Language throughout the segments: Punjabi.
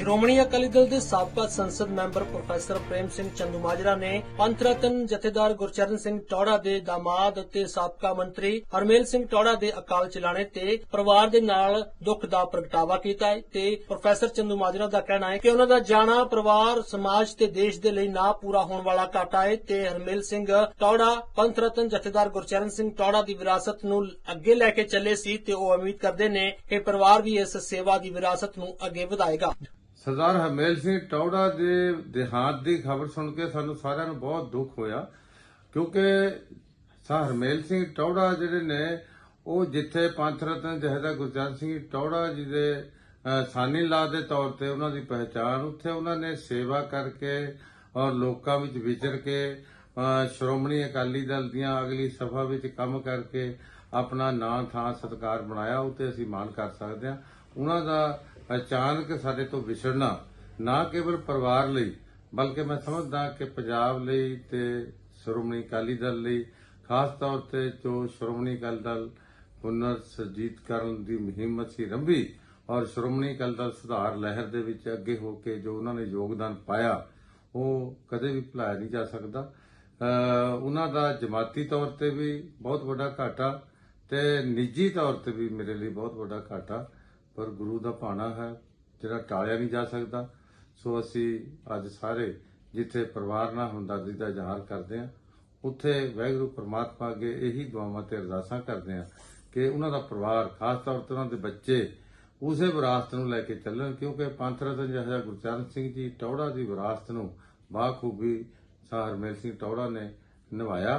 ਸ਼੍ਰੋਮਣੀ ਅਕਾਲੀ ਦਲ ਦੇ ਸਾਬਕਾ ਸੰਸਦ ਮੈਂਬਰ ਪ੍ਰੋਫੈਸਰ ਪ੍ਰੇਮ ਸਿੰਘ ਚੰਦੂਮਾਜਰਾ ਨੇ ਪੰਥ ਰਤਨ ਜਥੇਦਾਰ ਗੁਰਚਰਨ ਸਿੰਘ ਟੌੜਾ ਦੇ ਦਾਮਾਦ ਅਤੇ ਸਾਬਕਾ ਮੰਤਰੀ ਹਰਮੇਲ ਸਿੰਘ ਟੌੜਾ ਦੇ ਅਕਾਲ ਚਲਾਣੇ ਤੇ ਪਰਿਵਾਰ ਦੇ ਨਾਲ ਦੁੱਖ ਦਾ ਪ੍ਰਗਟਾਵਾ ਕੀਤਾ ਹੈ ਤੇ ਪ੍ਰੋਫੈਸਰ ਚੰਦੂਮਾਜਰਾ ਦਾ ਕਹਿਣਾ ਹੈ ਕਿ ਉਹਨਾਂ ਦਾ ਜਾਣਾ ਪਰਿਵਾਰ, ਸਮਾਜ ਤੇ ਦੇਸ਼ ਦੇ ਲਈ ਨਾ ਪੂਰਾ ਹੋਣ ਵਾਲਾ ਘਾਟਾ ਹੈ ਤੇ ਹਰਮੇਲ ਸਿੰਘ ਟੌੜਾ, ਪੰਥ ਰਤਨ ਜਥੇਦਾਰ ਗੁਰਚਰਨ ਸਿੰਘ ਟੌੜਾ ਦੀ ਵਿਰਾਸਤ ਨੂੰ ਅੱਗੇ ਲੈ ਕੇ ਚੱਲੇ ਸੀ ਤੇ ਉਹ ਉਮੀਦ ਕਰਦੇ ਨੇ ਕਿ ਪਰਿਵਾਰ ਵੀ ਇਸ ਸੇਵਾ ਦੀ ਵਿਰਾਸਤ ਨੂੰ ਅੱਗੇ ਵਧਾਏਗਾ। ਸਰਦਾਰ ਹਰਮੇਲ ਸਿੰਘ ਟੌੜਾ ਦੇ ਦੇਹਾਂਤ ਦੀ ਖਬਰ ਸੁਣ ਕੇ ਸਾਨੂੰ ਸਾਰਿਆਂ ਨੂੰ ਬਹੁਤ ਦੁੱਖ ਹੋਇਆ, ਕਿਉਂਕਿ ਸਰ ਹਰਮੇਲ ਸਿੰਘ ਟੌੜਾ ਜਿਹੜੇ ਨੇ, ਉਹ ਜਿੱਥੇ ਪੰਥ ਰਤਨ ਜਹਦਾ ਗੁਰਚਰਨ ਸਿੰਘ ਟੌੜਾ ਜੀ ਦੇ ਸਾਨੀ ਲਾ ਦੇ ਤੌਰ ਤੇ ਉਹਨਾਂ ਦੀ ਪਹਿਚਾਣ, ਉੱਥੇ ਉਹਨਾਂ ਨੇ ਸੇਵਾ ਕਰਕੇ ਔਰ ਲੋਕਾਂ ਵਿੱਚ ਵਿਚਰ ਕੇ ਸ਼੍ਰੋਮਣੀ ਅਕਾਲੀ ਦਲ ਦੀਆਂ ਅਗਲੀ ਸਫ਼ਾ ਵਿੱਚ ਕੰਮ ਕਰਕੇ ਆਪਣਾ ਨਾਂ ਥਾਂ ਸਤਕਾਰ ਬਣਾਇਆ, ਉਹ 'ਤੇ ਅਸੀਂ ਮਾਣ ਕਰ ਸਕਦੇ ਹਾਂ। ਉਹਨਾਂ ਦਾ ਅਚਾਨਕ ਸਾਡੇ ਤੋਂ ਵਿਛੜਨਾ ਨਾ ਕੇਵਲ ਪਰਿਵਾਰ ਲਈ, ਬਲਕਿ ਮੈਂ ਸਮਝਦਾ ਕਿ ਪੰਜਾਬ ਲਈ ਤੇ ਸ਼੍ਰੋਮਣੀ ਅਕਾਲੀ ਦਲ ਲਈ, ਖਾਸ ਤੌਰ ਤੇ ਜੋ ਸ਼੍ਰੋਮਣੀ ਅਕਾਲੀ ਦਲ ਪੁਨਰ ਸਰਜੀਤ ਕਰਨ ਦੀ ਮੁਹਿੰਮ ਸੀ ਰੰਭੀ ਔਰ ਸ਼੍ਰੋਮਣੀ ਅਕਾਲੀ ਦਲ ਸੁਧਾਰ ਲਹਿਰ ਦੇ ਵਿੱਚ ਅੱਗੇ ਹੋ ਕੇ ਜੋ ਉਹਨਾਂ ਨੇ ਯੋਗਦਾਨ ਪਾਇਆ, ਉਹ ਕਦੇ ਵੀ ਭੁਲਾਇਆ ਨਹੀਂ ਜਾ ਸਕਦਾ। ਉਹਨਾਂ ਦਾ ਜਮਾਤੀ ਤੌਰ ਤੇ ਵੀ ਬਹੁਤ ਵੱਡਾ ਘਾਟਾ ਤੇ ਨਿੱਜੀ ਤੌਰ ਤੇ ਵੀ ਮੇਰੇ ਲਈ ਬਹੁਤ ਵੱਡਾ ਘਾਟਾ। ਪਰ ਗੁਰੂ ਦਾ ਭਾਣਾ ਹੈ, ਜਿਹੜਾ ਟਾਲਿਆ ਨਹੀਂ ਜਾ ਸਕਦਾ। ਸੋ ਅਸੀਂ ਅੱਜ ਸਾਰੇ ਜਿੱਥੇ ਪਰਿਵਾਰ ਨਾਲ ਹਮਦਰਦੀ ਦਾ ਇਜ਼ਹਾਰ ਕਰਦੇ ਹਾਂ, ਉੱਥੇ ਵਾਹਿਗੁਰੂ ਪਰਮਾਤਮਾ ਅੱਗੇ ਇਹੀ ਦੁਆਵਾਂ ਤੇ ਅਰਦਾਸਾਂ ਕਰਦੇ ਹਾਂ ਕਿ ਉਹਨਾਂ ਦਾ ਪਰਿਵਾਰ, ਖਾਸ ਤੌਰ ਤੇ ਉਹਨਾਂ ਦੇ ਬੱਚੇ, ਉਸੇ ਵਿਰਾਸਤ ਨੂੰ ਲੈ ਕੇ ਚੱਲਣ, ਕਿਉਂਕਿ ਪੰਥ ਰਤਨ ਜਿਹੜਾ ਗੁਰਚਰਨ ਸਿੰਘ ਜੀ, ਟੌੜਾ ਦੀ ਵਿਰਾਸਤ ਨੂੰ ਬਾਖੂਬੀ ਸਾਹ ਹਰਮੇਲ ਸਿੰਘ ਟੌੜਾ ਨੇ ਨਿਭਾਇਆ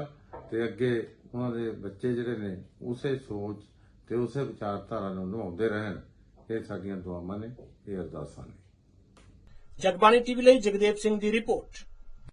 ਤੇ ਅੱਗੇ ਉਹਨਾਂ ਦੇ ਬੱਚੇ ਜਿਹੜੇ ਨੇ, ਉਸੇ ਸੋਚ ਤੇ ਉਸੇ ਵਿਚਾਰਧਾਰਾ ਨੂੰ ਨਿਭਾਉਂਦੇ ਰਹਿਣ। ਇਹ ਸਾਡੀਆਂ ਦੁਆਵਾਂ ਨੇ ਇਹ ਅਰਦਾਸਾਂ ਨੇ। ਜਗਬਾਣੀ ਟੀਵੀ ਲਈ ਜਗਦੇਵ ਸਿੰਘ ਦੀ ਰਿਪੋਰਟ।